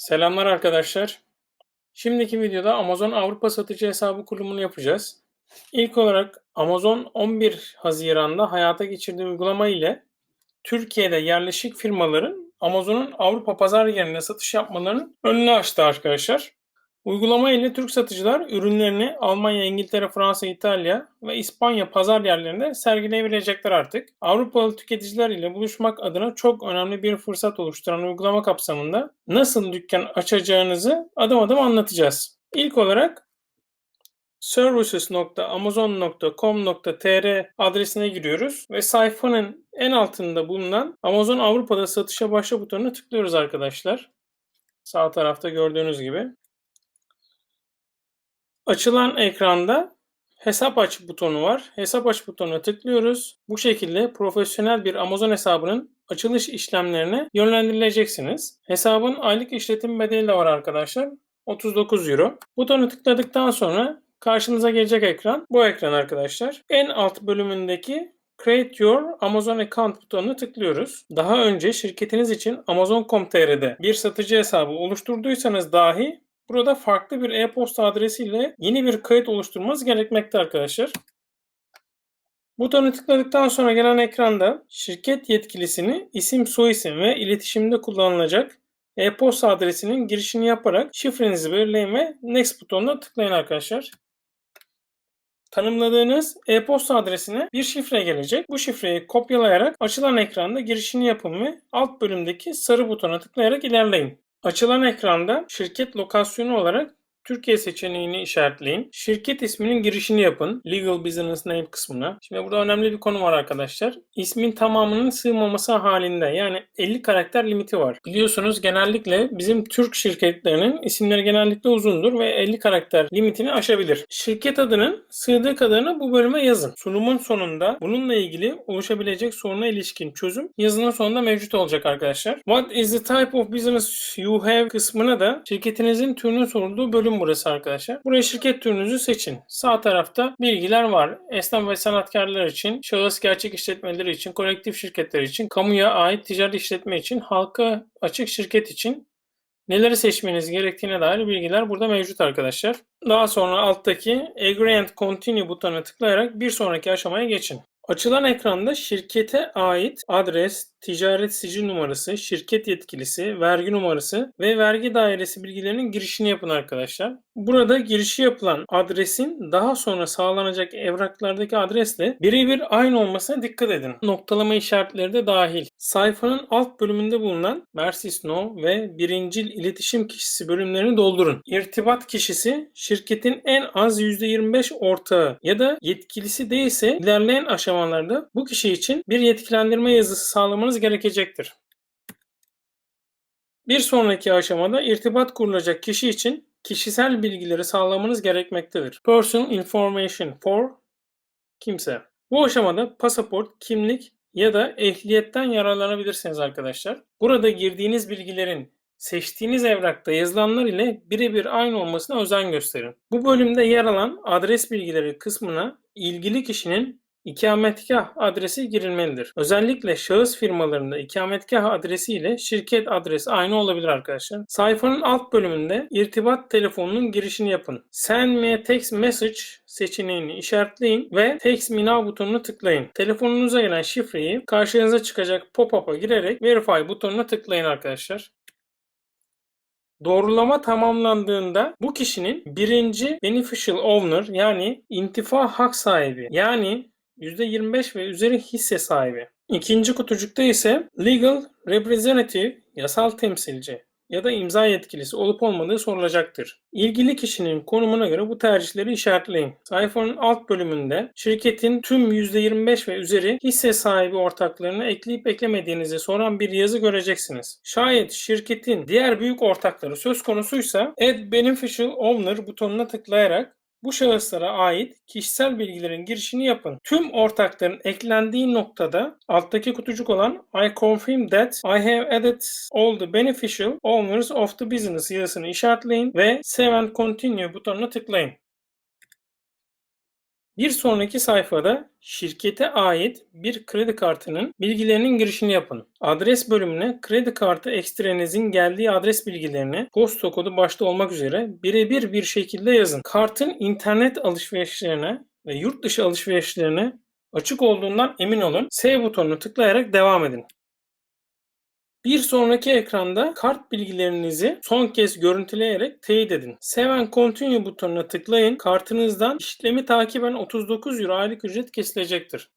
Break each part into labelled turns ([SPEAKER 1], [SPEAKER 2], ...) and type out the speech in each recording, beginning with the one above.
[SPEAKER 1] Selamlar arkadaşlar. Şimdiki videoda Amazon Avrupa Satıcı Hesabı kurulumunu yapacağız. İlk olarak Amazon 11 Haziran'da hayata geçirdiği uygulama ile Türkiye'de yerleşik firmaların Amazon'un Avrupa pazar yerine satış yapmalarının önünü açtı arkadaşlar. Uygulama ile Türk satıcılar ürünlerini Almanya, İngiltere, Fransa, İtalya ve İspanya pazar yerlerinde sergileyebilecekler artık. Avrupalı tüketiciler ile buluşmak adına çok önemli bir fırsat oluşturan uygulama kapsamında nasıl dükkan açacağınızı adım adım anlatacağız. İlk olarak services.amazon.com.tr adresine giriyoruz ve sayfanın en altında bulunan Amazon Avrupa'da satışa başla butonuna tıklıyoruz arkadaşlar. Sağ tarafta gördüğünüz gibi. Açılan ekranda hesap aç butonu var. Hesap aç butonuna tıklıyoruz. Bu şekilde profesyonel bir Amazon hesabının açılış işlemlerine yönlendirileceksiniz. Hesabın aylık işletim bedeli de var arkadaşlar. 39 euro. Butonu tıkladıktan sonra karşınıza gelecek ekran bu ekran arkadaşlar. En alt bölümündeki Create Your Amazon Account butonuna tıklıyoruz. Daha önce şirketiniz için Amazon.com.tr'de bir satıcı hesabı oluşturduysanız dahi Burada farklı bir e-posta adresiyle yeni bir kayıt oluşturmanız gerekmekte arkadaşlar. Butonu tıkladıktan sonra gelen ekranda şirket yetkilisini isim, soyisim ve iletişimde kullanılacak e-posta adresinin girişini yaparak şifrenizi belirleyin ve Next butonuna tıklayın arkadaşlar. Tanımladığınız e-posta adresine bir şifre gelecek. Bu şifreyi kopyalayarak açılan ekranda girişini yapın ve alt bölümdeki sarı butona tıklayarak ilerleyin. Açılan ekranda şirket lokasyonu olarak Türkiye seçeneğini işaretleyin. Şirket isminin girişini yapın. Legal Business Name kısmına. Şimdi burada önemli bir konu var arkadaşlar. İsmin tamamının sığmaması halinde yani 50 karakter limiti var. Biliyorsunuz genellikle bizim Türk şirketlerinin isimleri genellikle uzundur ve 50 karakter limitini aşabilir. Şirket adının sığdığı kadarını bu bölüme yazın. Sunumun sonunda bununla ilgili oluşabilecek soruna ilişkin çözüm yazının sonunda mevcut olacak arkadaşlar. What is the type of business you have kısmına da şirketinizin türünün sorulduğu bölüm burası arkadaşlar. Buraya şirket türünüzü seçin. Sağ tarafta bilgiler var. Esnaf ve sanatkarlar için, şahıs gerçek işletmeleri için, kolektif şirketler için, kamuya ait ticari işletme için, halka açık şirket için neleri seçmeniz gerektiğine dair bilgiler burada mevcut arkadaşlar. Daha sonra alttaki Agree and Continue butonuna tıklayarak bir sonraki aşamaya geçin. Açılan ekranda şirkete ait adres, ticaret sicil numarası, şirket yetkilisi, vergi numarası ve vergi dairesi bilgilerinin girişini yapın arkadaşlar. Burada girişi yapılan adresin daha sonra sağlanacak evraklardaki adresle birebir aynı olmasına dikkat edin. Noktalama işaretleri de dahil. Sayfanın alt bölümünde bulunan Mersis No ve birincil iletişim kişisi bölümlerini doldurun. İrtibat kişisi şirketin en az %25 ortağı ya da yetkilisi değilse ilerleyen aşamalarda bu kişi için bir yetkilendirme yazısı sağlamanız gerekecektir. Bir sonraki aşamada irtibat kurulacak kişi için kişisel bilgileri sağlamanız gerekmektedir. Personal information for kimse. Bu aşamada pasaport, kimlik ya da ehliyetten yararlanabilirsiniz arkadaşlar. Burada girdiğiniz bilgilerin seçtiğiniz evrakta yazılanlar ile birebir aynı olmasına özen gösterin. Bu bölümde yer alan adres bilgileri kısmına ilgili kişinin ikametgah adresi girilmelidir. Özellikle şahıs firmalarında ikametgah adresi ile şirket adresi aynı olabilir arkadaşlar. Sayfanın alt bölümünde irtibat telefonunun girişini yapın. Send me text message seçeneğini işaretleyin ve text me now butonuna tıklayın. Telefonunuza gelen şifreyi karşınıza çıkacak pop-up'a girerek verify butonuna tıklayın arkadaşlar. Doğrulama tamamlandığında bu kişinin birinci beneficial owner yani intifa hak sahibi yani %25 ve üzeri hisse sahibi. İkinci kutucukta ise legal representative, yasal temsilci ya da imza yetkilisi olup olmadığı sorulacaktır. İlgili kişinin konumuna göre bu tercihleri işaretleyin. Sayfanın alt bölümünde şirketin tüm %25 ve üzeri hisse sahibi ortaklarını ekleyip eklemediğinizi soran bir yazı göreceksiniz. Şayet şirketin diğer büyük ortakları söz konusuysa Add Beneficial Owner butonuna tıklayarak bu şahıslara ait kişisel bilgilerin girişini yapın. Tüm ortakların eklendiği noktada alttaki kutucuk olan I confirm that I have added all the beneficial owners of the business yazısını işaretleyin ve Save and Continue butonuna tıklayın. Bir sonraki sayfada şirkete ait bir kredi kartının bilgilerinin girişini yapın. Adres bölümüne kredi kartı ekstrenizin geldiği adres bilgilerini posta kodu başta olmak üzere birebir bir şekilde yazın. Kartın internet alışverişlerine ve yurt dışı alışverişlerine açık olduğundan emin olun. S butonunu tıklayarak devam edin. Bir sonraki ekranda kart bilgilerinizi son kez görüntüleyerek teyit edin. Save and Continue butonuna tıklayın. Kartınızdan işlemi takiben 39 euro aylık ücret kesilecektir.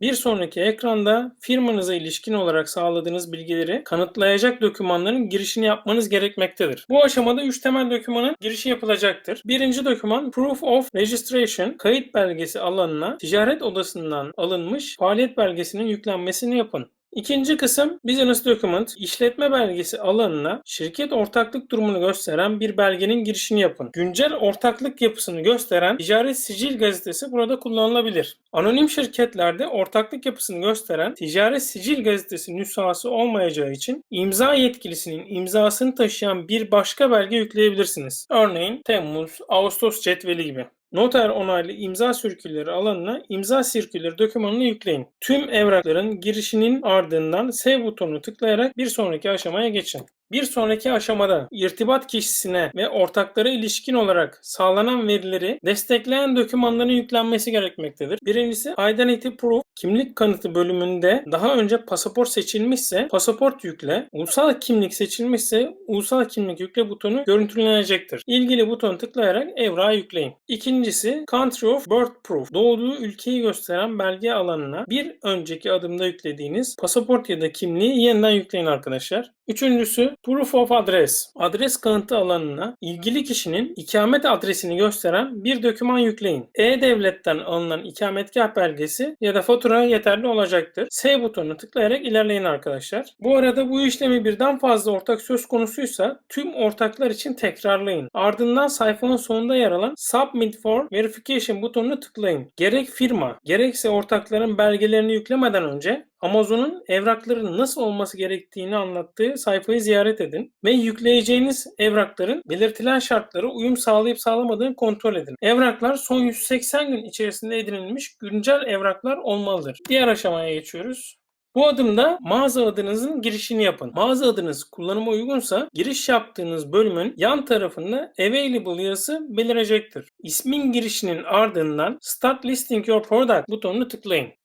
[SPEAKER 1] Bir sonraki ekranda firmanıza ilişkin olarak sağladığınız bilgileri kanıtlayacak dokümanların girişini yapmanız gerekmektedir. Bu aşamada 3 temel dokümanın girişi yapılacaktır. Birinci doküman Proof of Registration kayıt belgesi alanına ticaret odasından alınmış faaliyet belgesinin yüklenmesini yapın. İkinci kısım Business Document, işletme belgesi alanına şirket ortaklık durumunu gösteren bir belgenin girişini yapın. Güncel ortaklık yapısını gösteren ticaret sicil gazetesi burada kullanılabilir. Anonim şirketlerde ortaklık yapısını gösteren ticaret sicil gazetesi nüshası olmayacağı için imza yetkilisinin imzasını taşıyan bir başka belge yükleyebilirsiniz. Örneğin Temmuz, Ağustos cetveli gibi. Noter onaylı imza sirkülleri alanına imza sirkülleri dokümanını yükleyin. Tüm evrakların girişinin ardından Save butonunu tıklayarak bir sonraki aşamaya geçin. Bir sonraki aşamada irtibat kişisine ve ortaklara ilişkin olarak sağlanan verileri destekleyen dokümanların yüklenmesi gerekmektedir. Birincisi Identity Proof kimlik kanıtı bölümünde daha önce pasaport seçilmişse pasaport yükle, ulusal kimlik seçilmişse ulusal kimlik yükle butonu görüntülenecektir. İlgili butonu tıklayarak evrağı yükleyin. İkincisi Country of Birth Proof doğduğu ülkeyi gösteren belge alanına bir önceki adımda yüklediğiniz pasaport ya da kimliği yeniden yükleyin arkadaşlar. Üçüncüsü Proof of Address. Adres kanıtı alanına ilgili kişinin ikamet adresini gösteren bir doküman yükleyin. E-Devlet'ten alınan ikametgah belgesi ya da fatura yeterli olacaktır. S butonuna tıklayarak ilerleyin arkadaşlar. Bu arada bu işlemi birden fazla ortak söz konusuysa tüm ortaklar için tekrarlayın. Ardından sayfanın sonunda yer alan Submit for Verification butonuna tıklayın. Gerek firma gerekse ortakların belgelerini yüklemeden önce Amazon'un evrakların nasıl olması gerektiğini anlattığı sayfayı ziyaret edin ve yükleyeceğiniz evrakların belirtilen şartlara uyum sağlayıp sağlamadığını kontrol edin. Evraklar son 180 gün içerisinde edinilmiş güncel evraklar olmalıdır. Diğer aşamaya geçiyoruz. Bu adımda mağaza adınızın girişini yapın. Mağaza adınız kullanıma uygunsa giriş yaptığınız bölümün yan tarafında Available yazısı belirecektir. İsmin girişinin ardından Start Listing Your Product butonunu tıklayın.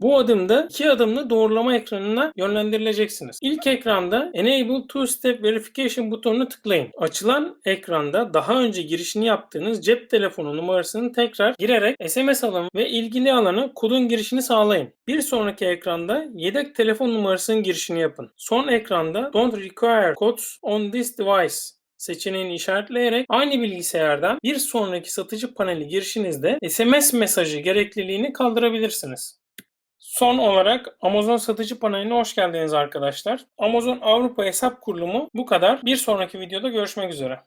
[SPEAKER 1] Bu adımda iki adımlı doğrulama ekranına yönlendirileceksiniz. İlk ekranda Enable Two Step Verification butonunu tıklayın. Açılan ekranda daha önce girişini yaptığınız cep telefonu numarasını tekrar girerek SMS alın ve ilgili alana kodun girişini sağlayın. Bir sonraki ekranda yedek telefon numarasının girişini yapın. Son ekranda Don't require codes on this device seçeneğini işaretleyerek aynı bilgisayardan bir sonraki satıcı paneli girişinizde SMS mesajı gerekliliğini kaldırabilirsiniz. Son olarak Amazon satıcı paneline hoş geldiniz arkadaşlar. Amazon Avrupa hesap kurulumu bu kadar. Bir sonraki videoda görüşmek üzere.